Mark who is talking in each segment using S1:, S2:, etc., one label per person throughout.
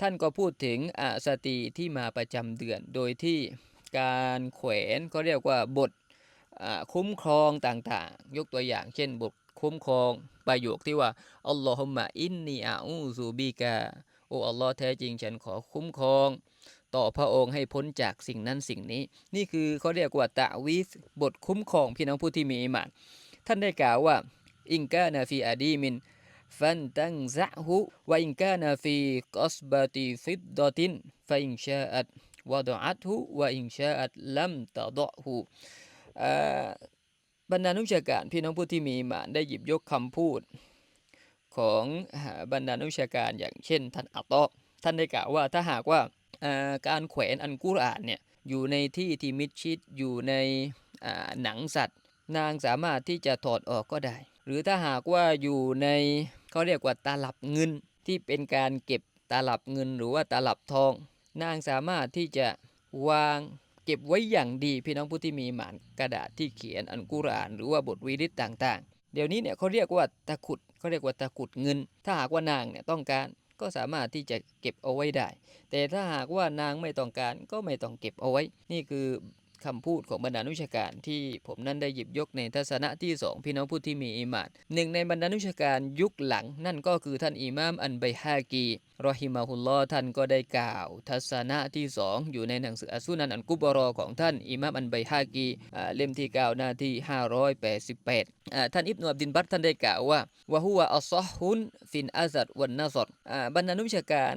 S1: ท่านก็พูดถึงอสตรีที่มาประจำเดือน โดยที่การแขวนก็เรียกว่าบทคุ้มครองต่างๆ ยกตัวอย่างเช่นบทคุ้มครองประโยคที่ว่าอัลลอฮุมะอินนีอาอูซูบิกาโอ้อัลลอฮ์แท้จริงฉันขอคุ้มครอง ต่อพระองค์ให้พ้นจากสิ่งนั้นสิ่งนี้ นี่คือเขาเรียกว่าตะวิสบทคุ้มครองพี่น้องผู้ที่มีอิมานท่านได้กล่าวว่า อิงกานาฟีอาดีมิน ฟันตังซะฮุวะอิงกานาฟีกอสบาติฟิดดตินฟะอิงชาอัตวะดอัตฮุวอิงชาอัตลัมตะดอฮุบรรดานุชาการพี่น้องผู้ที่มีมานได้หยิบยกคำพูด ของบรรดานุชาการอย่างเช่น ท่านอัตตอท่านได้กล่าวว่าถ้าหากว่าการแขวนอันกุรอานเนี่ยอยู่ในที่ที่มิดชิดอยู่ในหนังสัตว์ นางสามารถที่จะถอดออกก็ได้ หรือถ้าหากว่าอยู่ใน เขาเรียกว่าตาลับเงินที่เป็นการเก็บตาลับเงินหรือว่าตาลับทอง นางสามารถที่จะวางเก็บไว้อย่างดีพี่น้องผู้ที่มีหมานกระดาษที่เขียนอันกุรอาน หรือว่าบทวิริตต่างๆ เดี๋ยวนี้เนี่ยเขาเรียกว่าตะขุดเขาเรียกว่าตะขุดเงิน ถ้าหากว่านางเนี่ยต้องการก็สามารถที่จะเก็บเอาไว้ได้ แต่ถ้าหากว่านางไม่ต้องการก็ไม่ต้องเก็บเอาไว้ นี่คือ คำพูดของบรรดานุชาการที่ผมนั้นได้หยิบยกในทัศนะที่สองพี่น้องผู้ที่มีอิมานหนึ่งในบรรดานุชาการยุคหลัง นั่นก็คือท่านอิหม่ามอันไบฮากีรอฮิมาฮุลลอท่านก็ได้กล่าว ทัศนะที่สองอยู่ในหนังสืออัสุนันอันกุบรอของท่านอิหม่ามอันไบฮากีเล่มที่เก้าหน้าที่ 588อ่าท่านอิบนุอับดินบัตท่านได้กล่าวว่าวะฮุวะอัศฮุนฟินอาซัดวันนาซอดบรรดานุชาการ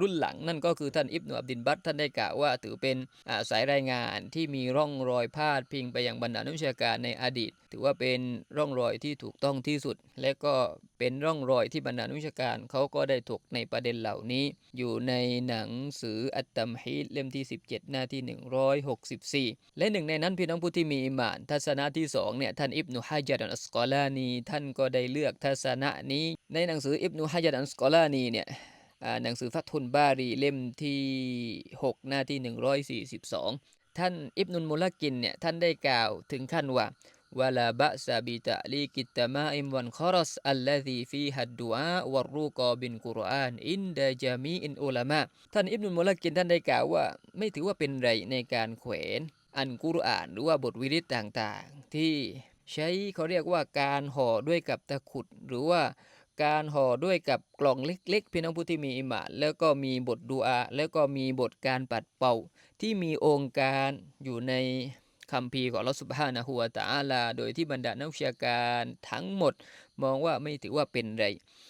S1: รุ่นหลัง นั่นก็คือท่านอิบนุอับดินบัตท่านได้กล่าวว่าถือเป็นาสายรายงานที่มีร่องรอยพาดพิงไปยังบรรดานุชาการในอดีต ถือว่าเป็นร่องรอยที่ถูกต้องที่สุด และก็เป็นร่องรอยที่บรรดานุชาการเขาก็ได้ถกในประเด็นเหล่านี้ อยู่ในหนังสืออัตตัมฮีดเล่มที่ 17 หน้าที่ 164 และหนึ่งในนั้นพี่น้องผู้ที่มีอิมาน ทัศนะที่สองเนี่ยท่านอิบนุฮะจัดอัลสกอลานีท่านก็ได้เลือกทัศนะนี้ ในหนังสืออิบนุฮะจัดอัลสกอลานีเนี่ย หนังสือฟัตทุนบารีเล่มที่ 6 หน้าที่ 142 ท่านอิบนุลมุลกินเนี่ยท่านได้กล่าวถึงขั้นว่าวะลาบะซาบิตะลีกิตมาอิมวันคอรสอัลลซีฟีฮัดดุอาวัรรูกอบินกุรอานอินดะจามีอินอุลามะท่านอิบนุลมุลกินท่านได้กล่าวว่า ไม่ถือว่าเป็นไรในการแขวนอันกุรอานหรือว่าบทวิริตต่างๆ ที่ใช้เขาเรียกว่าการห่อด้วยกับตะขุดหรือว่า การห่อด้วยกับกล่องเล็กๆ พี่น้องผู้ที่มีอิมานแล้วก็มีบทดูอา แล้วก็มีบทการปัดเป่า ที่มีองค์การอยู่ในคำพีของอัลอสุบฮานะฮัวตาลา โดยที่บรรดานักวิชาการทั้งหมด มองว่าไม่ถือว่าเป็นไร